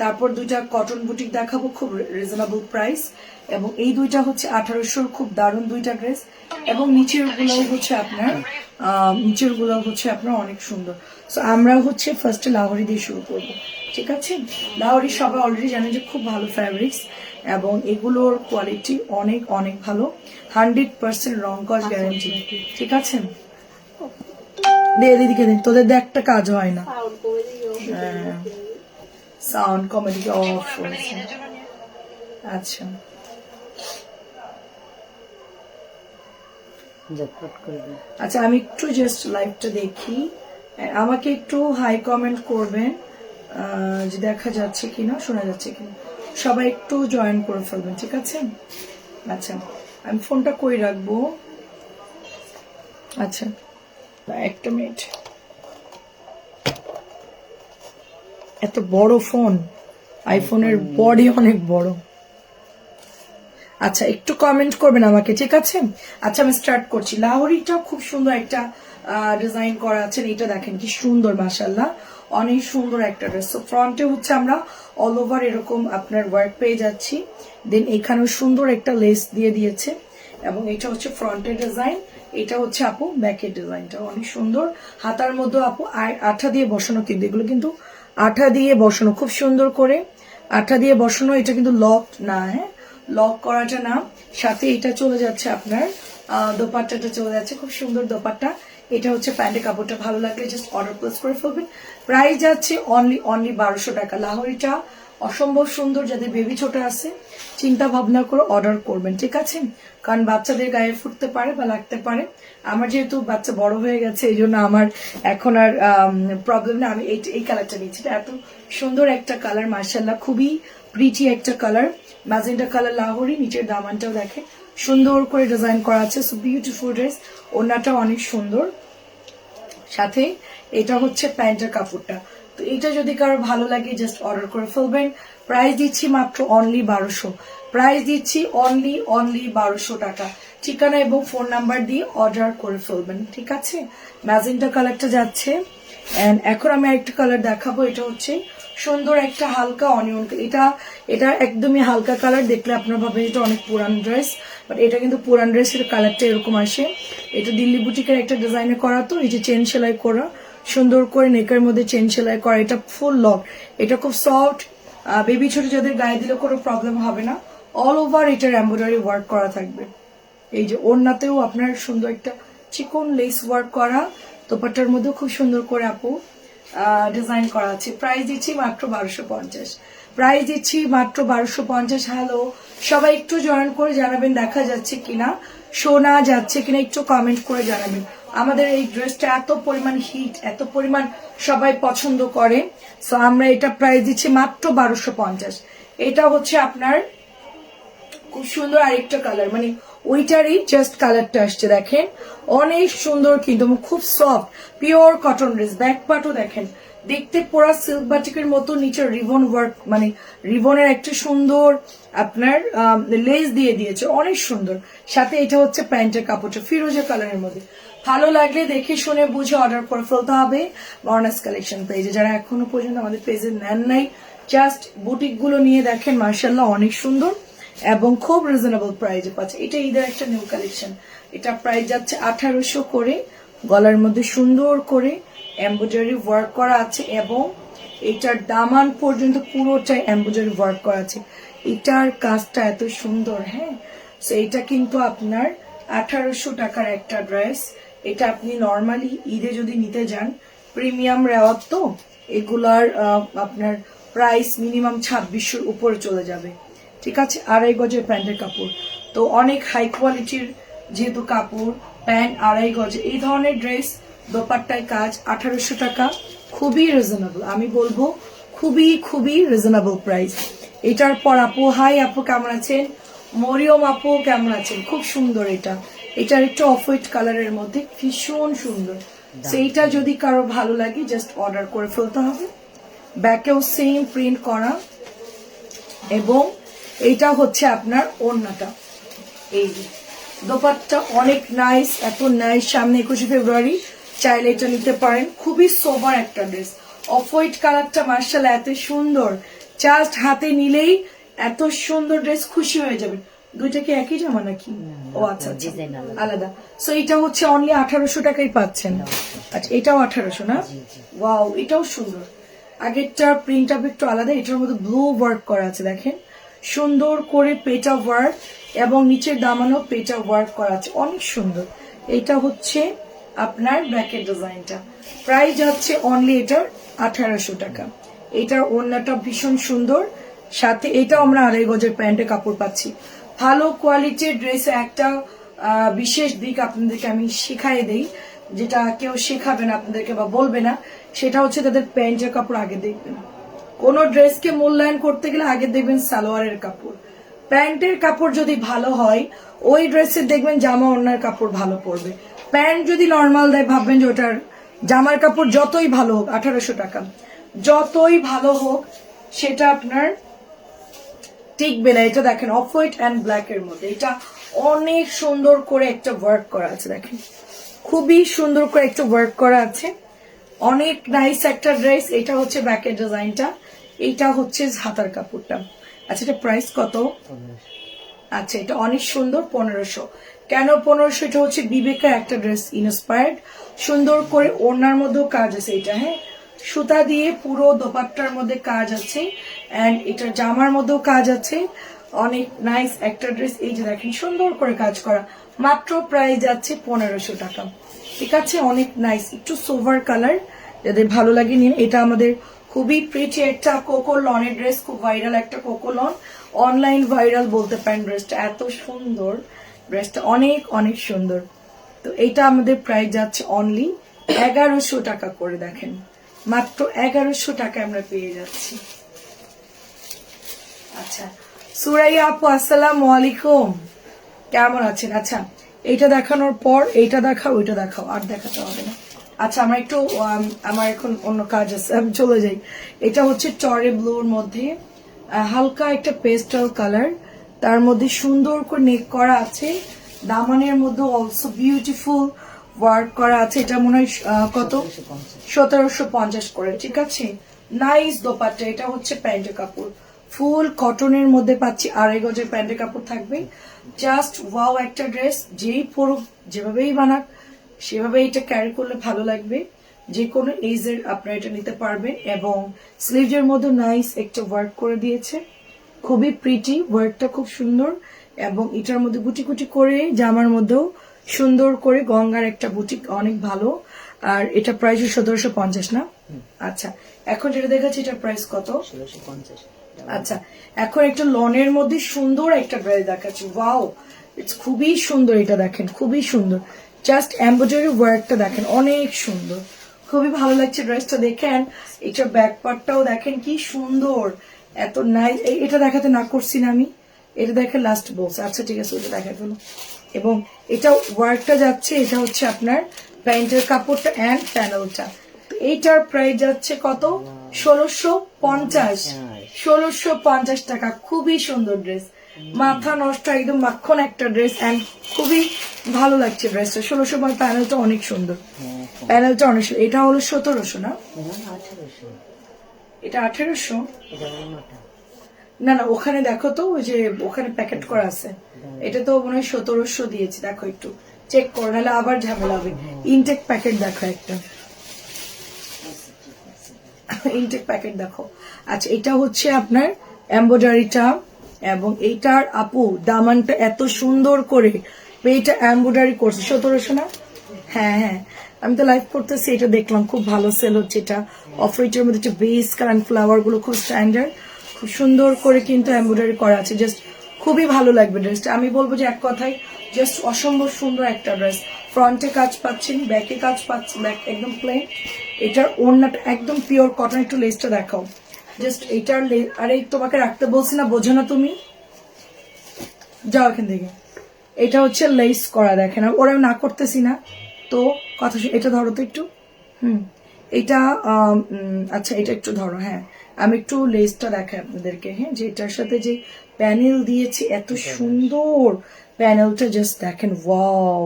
তারপর দুইটা cotton boutique দেখাবো, খুব রিজনেবল প্রাইস এবং এই দুইটা হচ্ছে আঠারোশোর খুব দারুণ দুইটা ড্রেস এবং নিচেরগুলো হচ্ছে আপনার নিচেরগুলো হচ্ছে আপনার অনেক সুন্দর। আমরা হচ্ছে ফার্স্টে লাহোরি দিয়ে শুরু করব, ঠিক আছে? লাহোরি সবাই অলরেডি জানেন যে খুব ভালো ফ্যাব্রিক্স এবং এগুলোর কোয়ালিটি অনেক অনেক ভালো। হান্ড্রেড পার্সেন্ট রং কস গ্যারান্টি ঠিক আছে? দে দিদিকে দে। তোদের দে একটা কাজ হয় না। সাউন্ড কমেডি অফ আচ্ছা। দিন আচ্ছা আমি একটু জাস্ট লাইভটা দেখি। আমাকে একটু হাই কমেন্ট করবেন। আহ, যে দেখা যাচ্ছে কিনা শোনা যাচ্ছে কিনা। সবাই একটু জয়েন করে ফেলবেন ঠিক আছে? আচ্ছা আমি ফোনটা কই রাখব? আচ্ছা একটা মিনিট এত বড় ফোন আইফোনের বডি অনেক বড়। আচ্ছা একটু কমেন্ট করবেন আমাকে ঠিক আছে? আচ্ছা আমি স্টার্ট করছি। লাহোরিটা খুব সুন্দর একটা ডিজাইন করা আছে এটা দেখেন কি সুন্দর মাসাল্লাহ অনেক সুন্দর একটা ড্রেস ফ্রন্টে হচ্ছে আমরা অল ওভার এরকম আপনার ওয়ার্ক পেয়ে যাচ্ছি। দেন এখানেও সুন্দর একটা লেস দিয়ে দিয়েছে। এবং এটা হচ্ছে ফ্রন্টের ডিজাইন এটা হচ্ছে আপু ব্যাকের ডিজাইনটা অনেক সুন্দর। হাতার মধ্যে আপু আঠা দিয়ে বসানো কিন্তু, এগুলো কিন্তু আঠা দিয়ে বসানো, খুব সুন্দর করে আঠা দিয়ে বসানো, এটা কিন্তু লক না হ্যাঁ? লক করাটা না। সাথে এটা চলে যাচ্ছে আপনার দোপাট্টাটা চলে যাচ্ছে, খুব সুন্দর দোপাট্টা। এটা হচ্ছে প্যান্টের কাপড়টা ভালো লাগলে জাস্ট অর্ডার প্লেস করে ফেলবেন। প্রাইস যাচ্ছে অনলি অনলি বারোশো টাকা। লাহোরিটা অসম্ভব সুন্দর, যাদের বেবি ছোট আছে, চিন্তা ভাবনা করে অর্ডার করবেন, ঠিক আছে? কারণ বাচ্চাদের গায়ে ফুটতে পারে বা লাগতে পারে। আমার যেহেতু বাচ্চা বড় হয়ে গেছে, এই জন্য আমার এখন আর প্রবলেম না। আমি এই এই কালারটা এটা এত সুন্দর একটা কালার মার্শাল্লাহ খুবই প্রিটি একটা কালার ম্যাজেন্টা কালার লাহোরি, নিচের দামানটাও দেখে সুন্দর করে ডিজাইন করা আছে সো বিউটিফুল ড্রেস ওনাটা অনেক সুন্দর। সাথে এটা হচ্ছে প্যান্টের কাপড়টা। তো এটা যদি কারও ভালো লাগে জাস্ট অর্ডার করে ফেলবেন। প্রাইস দিচ্ছি মাত্র অনলি বারোশো। প্রাইস দিচ্ছি অনলি অনলি বারোশো টাকা। ঠিকানা এবং ফোন নাম্বার দিয়ে অর্ডার করে ফেলবেন, ঠিক আছে? ম্যাজেন্টা কালারটা যাচ্ছে। এন্ড এখন আমি আরেকটা কালার দেখাবো, এটা হচ্ছে সুন্দর একটা হালকা অনিয়ন এটা এটা একদমই হালকা কালার দেখলে আপনার ভাবেন এটা অনেক পুরান ড্রেস বাট এটা কিন্তু পুরান ড্রেসের কালারটা এরকম আসে। এটা দিল্লি বুটিকের একটা ডিজাইনে করা তো, এই যে চেন সেলাই করা। সুন্দর করে নেকের মধ্যে চেন সেলাই করা, এটা ফুল লক এটা খুব সফট বেবি ছোট যাদের গায়ে দিলে কোনো প্রবলেম হবে না। অল ওভার এটার এম্ব্রয়ডারি ওয়ার্ক করা থাকবে। এই যে ওড়নাতেও আপনার সুন্দর একটা চিকন লেস ওয়ার্ক করা, দোপাট্টার মধ্যেও খুব সুন্দর করে আপু ডিজাইন করা আছে। প্রাইস দিচ্ছি মাত্র বারোশো পঞ্চাশ। প্রাইস দিচ্ছি মাত্র বারোশো পঞ্চাশ। হ্যালো সবাই একটু জয়েন করে জানাবেন দেখা যাচ্ছে কিনা। শোনা যাচ্ছে কিনা, একটু কমেন্ট করে জানাবেন। আমাদের এই ড্রেসটা এত পরিমাণ হিট এত পরিমাণ সবাই পছন্দ করে। সো আমরা এটা প্রাইস দিচ্ছি মাত্র বারোশো পঞ্চাশ। এটা হচ্ছে আপনার খুব সুন্দর আরেকটা কালার মানে ওইটারই জাস্ট কালারটা আসছে, দেখেন। অনেক সুন্দর কিন্তু, খুব soft pure cotton dress back পার্টও দেখেন। দেখতে পুরা সিল্ক বাটিকের মতো, নিচে রিবন ওয়ার্ক মানে রিবনের একটা সুন্দর আপনার লেস দিয়ে দিয়েছে, অনেক সুন্দর। সাথে এটা হচ্ছে প্যান্টের কাপড়টা, ফিরোজা কালারের মধ্যে। ভালো লাগলে দেখে শুনে বুঝে অর্ডার করে ফেলতে হবে বর্নাস কালেকশন পেজে যারা এখনও পর্যন্ত আমাদের পেজে নেন নাই জাস্ট বুটিকগুলো নিয়ে দেখেন মার্শাল্লাহ অনেক সুন্দর। এবং খুব রিজনেবল প্রাইজে পাচ্ছে। এটা ঈদের একটা নিউ কালেকশন এটা প্রাইস যাচ্ছে আঠারোশো করে, গলার মধ্যে সুন্দর করে এম্ব্রয়ডারি ওয়ার্ক করা আছে এবং এটার দামান পর্যন্ত পুরোটাই এম্ব্রয়ডারি ওয়ার্ক করা আছে। এটার কাজটা এত সুন্দর হ্যাঁ? তো এটা কিন্তু আপনার আঠারোশো টাকার একটা ড্রেস এটা আপনি নর্মালি ঈদে যদি নিতে যান প্রিমিয়াম রেওয়াত তো, এগুলার আপনার প্রাইস মিনিমাম ছাব্বিশশোর উপরে চলে যাবে। ঠিক আছে? আড়াই গজের প্যান্টের কাপড়। তো অনেক হাই কোয়ালিটির যেহেতু কাপড় প্যান্ট আড়াই গজে এই ধরনের ড্রেস দোপাট্টায় কাজ আঠারোশো টাকা খুবই রিজনেবল আমি বলব খুবই খুবই রিজনেবল প্রাইস এটার পর আপু হাই আপু কেমন আছেন? মরিয়ম আপু কেমন আছেন? খুব সুন্দর এটা। এটার একটু অফ হোয়াইট কালারের মধ্যে ভীষণ সুন্দর। সেইটা যদি কারও ভালো লাগে জাস্ট অর্ডার করে ফেলতে হবে। ব্যাকেও সেম প্রিন্ট করা। এবং এইটা হচ্ছে আপনার ওড়নাটা। এই যে দোপাট্টা অনেক নাইস এত নাইস সামনে একুশে ফেব্রুয়ারি চাইলে এটা নিতে পারেন। খুবই সোবার একটা ড্রেস অফ হোয়াইট কালারটা মার্শাল এত সুন্দর। জাস্ট হাতে নিলেই এত সুন্দর ড্রেস খুশি হয়ে যাবে। দুইটা কি একই জামা নাকি? ও আচ্ছা আচ্ছা। আলাদা। সো এটা হচ্ছে অনলি আঠারোশো টাকাই পাচ্ছেন। আচ্ছা এটাও আঠারোশো না? ওয়াও এটাও সুন্দর। আগেরটার প্রিন্ট আপ একটু আলাদা এটার মধ্যে ব্লু ওয়ার্ক করা আছে দেখেন। সুন্দর করে পেটা ওয়ার্ক এবং নিচের দামানো পেটা ওয়ার্ক করা আছে। অনেক সুন্দর। এটা হচ্ছে আপনার ব্যাকের ডিজাইনটা প্রাইস যাচ্ছে অনলি এটার আঠারোশো টাকা। এটার ওড়নাটা ভীষণ সুন্দর। সাথে এটাও আমরা আড়াই গজের প্যান্টের কাপড় পাচ্ছি। ভালো কোয়ালিটির ড্রেসে একটা বিশেষ দিক আপনাদেরকে আমি শিখাই দেই, যেটা কেউ শেখাবে না আপনাদেরকে বা বলবে না, সেটা হচ্ছে তাদের প্যান্টের কাপড় আগে দেখবেন। কোন ড্রেসকে মূল্যায়ন করতে গেলে আগে দেখবেন সালোয়ারের কাপড়। প্যান্টের কাপড় যদি ভালো হয়, ওই ড্রেসের দেখবেন জামা ওনার কাপড় ভালো পড়বে প্যান্ট যদি নর্মাল দেয়, ভাববেন যে ওটার জামার কাপড় যতই ভালো হোক, আঠারোশো টাকা। যতই ভালো হোক, সেটা আপনার টিকবে না। এটা দেখেন অফ হোয়াইট অ্যান্ড ব্ল্যাক এর মধ্যে। এটা অনেক সুন্দর করে একটা ওয়ার্ক করা আছে, দেখেন। খুবই সুন্দর করে একটা ওয়ার্ক করা আছে। অনেক নাইস একটা ড্রেস এটা হচ্ছে ব্যাকের ডিজাইনটা এইটা হচ্ছে হাতার কাপড়টা। আচ্ছা এটা প্রাইস কত? আচ্ছা এটা অনেক সুন্দর, পনেরোশো। কেন পনেরোশো? এটা হচ্ছে বিবেকের একটা ড্রেস ইনস্পায়ার্ড সুন্দর করে ওড়নার মধ্যেও কাজ আছে এটা হ্যাঁ? সুতা দিয়ে পুরো দোপাট্টার মধ্যে কাজ আছে অ্যান্ড এটা জামার মধ্যেও কাজ আছে। অনেক নাইস একটা ড্রেস এই যে দেখেন, সুন্দর করে কাজ করা। মাত্র প্রায় যাচ্ছে পনেরোশো টাকা। ঠিক আছে? অনেক নাইস একটু সোভার কালার যাদের ভালো লাগে, নিন। এটা আমাদের খুবই প্রিটি একটা কোকো লনের ড্রেস খুব ভাইরাল একটা কোকো লন অনলাইন ভাইরাল বলতে পারেন ড্রেসটা এত সুন্দর ড্রেসটা অনেক অনেক সুন্দর। তো এটা আমাদের প্রায় যাচ্ছে অনলি এগারোশো টাকা করে, দেখেন। মাত্র এগারোশো টাকা আমরা পেয়ে যাচ্ছি। আচ্ছা। সুরাইয়া আপু আসসালামু আলাইকুম। কেমন আছেন? আচ্ছা এইটা দেখানোর পর এইটা দেখাও ওইটা দেখাও আর দেখাতে হবে না। আচ্ছা আমার একটু আমার এখন অন্য কাজ আছে আমি চলে যাই। এটা হচ্ছে টরে ব্লুর মধ্যে হালকা একটা পেস্টাল কালার। তার মধ্যে সুন্দর করে নেক করা আছে। দামানের মধ্যে অলসো বিউটিফুল ওয়ার্ক করা আছে। এটা মনে হয় কত? সতেরোশো পঞ্চাশ। করে ঠিক আছে? নাইস দোপাট্টা এটা হচ্ছে প্যান্টের কাপড়। ফুল কটনের মধ্যে পাচ্ছি আড়াই গজের প্যান্টের কাপড় থাকবে। জাস্ট ওয়াও একটা ড্রেস যেই পরুক যেভাবেই বানাক সেভাবে এটা ক্যারি করলে ভালো লাগবে। যে কোনো এজের আপনারা এটা নিতে পারবেন এবং স্লিভের মধ্যে নাইস একটা ওয়ার্ক করে দিয়েছে। খুবই প্রিটি ওয়ার্কটা খুব সুন্দর এবং এটার মধ্যে গুটি গুটি করে জামার মধ্যেও সুন্দর করে গঙ্গার একটা বুটিক অনেক ভালো। আর এটা প্রাইস সতেরোশো পঞ্চাশ না? আচ্ছা এখন যেটা দেখাচ্ছি এটার প্রাইস কত? ষোলোশো পঞ্চাশ। আচ্ছা এখন একটা লনের মধ্যে সুন্দর একটা ড্রেস দেখাচ্ছি। ওয়াও ইটস খুবই সুন্দর এটা দেখেন, খুবই সুন্দর। জাস্ট এম্ব্রয়ডারি ওয়ার্কটা দেখেন, অনেক সুন্দর। খুবই ভালো লাগছে ড্রেসটা দেখেন। এটার ব্যাক পার্টটাও দেখেন, কি সুন্দর। এত নাই এটা দেখাতে না করছি না আমি। এটা দেখে লাস্ট বক্স আচ্ছা ঠিক আছে, ওটা দেখা গেল এবং এটা ওয়ার্কটা যাচ্ছে, এটা হচ্ছে আপনার প্যান্টের কাপড়টা অ্যান্ড প্যানেলটা এইটার প্রাইস যাচ্ছে কত? ষোলোশো পঞ্চাশ। ষোলোশো পঞ্চাশ টাকা। খুবই সুন্দর ড্রেস মাথা নষ্ট একদম মাখন একটা ড্রেস এন্ড খুবই ভালো লাগছে ড্রেসটা ষোলোশো প্যানেলটা অনেক সুন্দর। হ্যাঁ প্যানেলটা অনেক সুন্দর এটা হলো সতেরোশো না? এটা আঠেরোশো? না না ওখানে দেখো তো ওই যে ওখানে প্যাকেট করা আছে। এটা তো মনে হয় সতেরোশো দিয়েছি। দেখো একটু চেক করো নাহলে আবার ঝামেলা হবে। ইনটেক প্যাকেট দেখো একটা। ইনটেক প্যাকেট দেখো। আচ্ছা এটা হচ্ছে আপনার এম্ব্রয়ডারিটা এবং এইটার আপু দামানটা এত সুন্দর করে এইটা এম্বয়ডারি করছে। সতেরোশো না? হ্যাঁ হ্যাঁ। আমি তো লাইভ করতেছি, এটা দেখলাম। খুব ভালো সেল হচ্ছে এটা। অফারিটার মধ্যে বেস কারণ ফ্লাওয়ারগুলো খুব স্ট্যান্ডার্ড খুব সুন্দর করে কিন্তু এম্বয়ডারি করা আছে। জাস্ট খুবই ভালো লাগবে ড্রেসটা আমি বলব যে এক কথায় জাস্ট অসম্ভব সুন্দর একটা ড্রেস ফ্রন্টে কাজ পাচ্ছেন ব্যাকে কাজ পাচ্ছেন ব্যাক একদম প্লেন এটার ওড়নাটা একদম পিওর কটন একটু লেসটা দেখাও। জাস্ট এটার আরে তোমাকে রাখতে বলছি না, বোঝো না তুমি। যাও এখান থেকে। এটা হচ্ছে লেস করা, দেখেন। ওরা না করতেছি না। তো, কথা এটা ধরো তো একটু। হুম। এটা আচ্ছা এটা একটু ধরো হ্যাঁ। আমি একটু লেসটা দেখাই আপনাদেরকে হ্যাঁ। যে এটার সাথে যে প্যানেল দিয়েছি এত সুন্দর প্যানেলটা জাস্ট দেখেন ওয়াও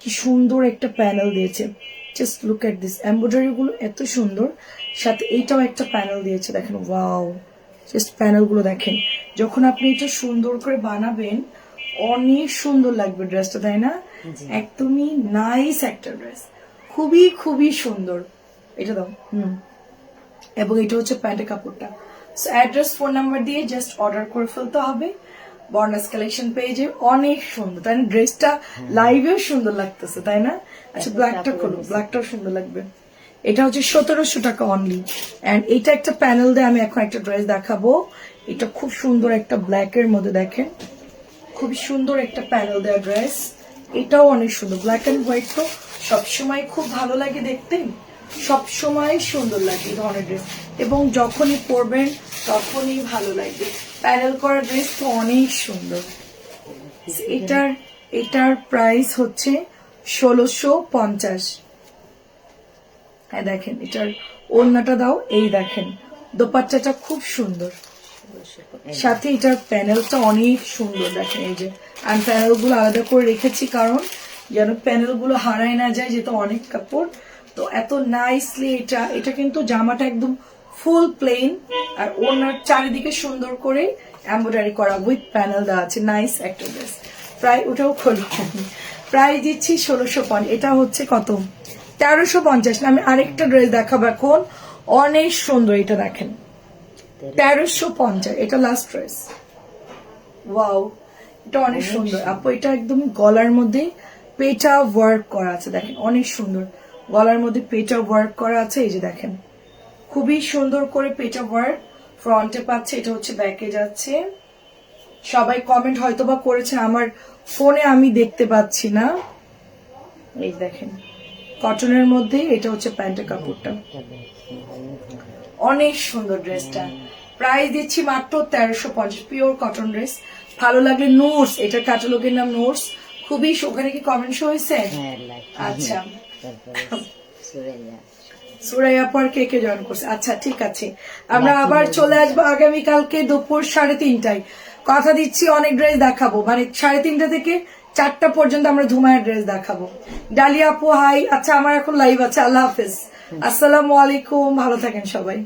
কি সুন্দর একটা প্যানেল দিয়েছে। Just look at this embroidery গুলো এত সুন্দর। সাথে এইটাও একটা প্যানেল দিয়েছে দেখেন ওয়াও। জাস্ট প্যানেলগুলো দেখেন। যখন আপনি এটা সুন্দর করে বানাবেন অনেক সুন্দর লাগবে ড্রেসটা তাই না? একদমই নাইস একটা ড্রেস খুবই খুবই সুন্দর। এটা দাও। হুম। এবং এটা হচ্ছে প্যান্টের কাপড়টা। সো অ্যাড্রেস ফোন নাম্বার দিয়ে জাস্ট অর্ডার করে ফেলতে হবে। বর্নাস কালেকশন পেজে অনেক সুন্দর তাই না? ড্রেসটা লাইভেও সুন্দর লাগতেছে তাই না? আচ্ছা ব্ল্যাকটা খোলো ব্ল্যাকটাও সুন্দর লাগবে। এটা হচ্ছে সতেরোশো টাকা অনলি অ্যান্ড এটা একটা প্যানেল দিয়ে আমি এখন একটা ড্রেস দেখাবো। এটা খুব সুন্দর একটা ব্ল্যাক এর মধ্যে দেখেন। খুব সুন্দর একটা প্যানেল দেওয়া ড্রেস এটাও অনেক সুন্দর। ব্ল্যাক অ্যান্ড হোয়াইট তো সবসময় খুব ভালো লাগে দেখতে। সবসময় সুন্দর লাগে এই ধরনের ড্রেস এবং যখনই পরবেন, তখনই ভালো লাগবে। প্যানেল করা ড্রেস তো অনেক সুন্দর। এটার এটার প্রাইস হচ্ছে ষোলোশো পঞ্চাশ। হ্যাঁ দেখেন, এটার ওড়নাটা দাও, এই দেখেন, দোপাট্টাটা খুব সুন্দর। সাথে এটার প্যানেলটা অনেক সুন্দর, দেখেন, এই যে। আমি প্যানেলগুলো আলাদা করে রেখেছি কারণ যেন প্যানেলগুলো হারায় না যায়, যেহেতু অনেক কাপড় তো এত নাইসলি এটা এটা কিন্তু জামাটা একদম ফুল প্লেন আর ওনার চারিদিকে সুন্দর করে এমব্রয়ডারি করা উইথ প্যানেল দেওয়া আছে নাইস একটা ড্রেস প্রায় ওটাও খোলো প্রায় দিচ্ছি ষোলোশো পঞ্চাশ এটা হচ্ছে কত? তেরোশো পঞ্চাশ। আমি আরেকটা ড্রেস দেখাবো এখন। অনেক সুন্দর এটা দেখেন। তেরোশো পঞ্চাশ এটা লাস্ট ড্রেস ওয়াও এটা অনেক সুন্দর। আপু এটা একদম গলার মধ্যে পেটা ওয়ার্ক করা আছে দেখেন। অনেক সুন্দর। গলার মধ্যে পেটা ওয়ার্ক করা আছে এই যে দেখেন। খুবই সুন্দর করে পেটা ওয়ার্ক ফ্রন্টে পাচ্ছে এটা হচ্ছে ব্যাকে যাচ্ছে। সবাই কমেন্ট হয়তো বা করেছে আমার ফোনে আমি দেখতে পাচ্ছি না। এই দেখেন কটনের মধ্যে এটা হচ্ছে প্যান্টের কাপড়টা। অনেক সুন্দর ড্রেসটা। প্রাইস দিচ্ছি মাত্র তেরোশো পঞ্চাশ পিওর কটন ড্রেস। ভালো লাগলে নোটস এটা ক্যাটালগের নাম নোটস। খুবই ওখানে কি কমেন্ট শো হয়েছে? হ্যাঁ আচ্ছা। তারপরে সুরাইয়া সুরাইয়া পর কে কে জয়েন করছে? আচ্ছা ঠিক আছে। আমরা আবার চলে আসব আগামীকালকে দুপুর সাড়ে তিনটায়। কথা দিচ্ছি অনেক ড্রেস দেখাবো। মানে সাড়ে তিনটা থেকে চারটা পর্যন্ত আমরা ধুমায়ের ড্রেস দেখাবো। ডালিয়া আপু হাই আচ্ছা আমার এখন লাইভ আছে। আল্লাহ হাফেজ। আসসালামু আলাইকুম। ভালো থাকেন সবাই।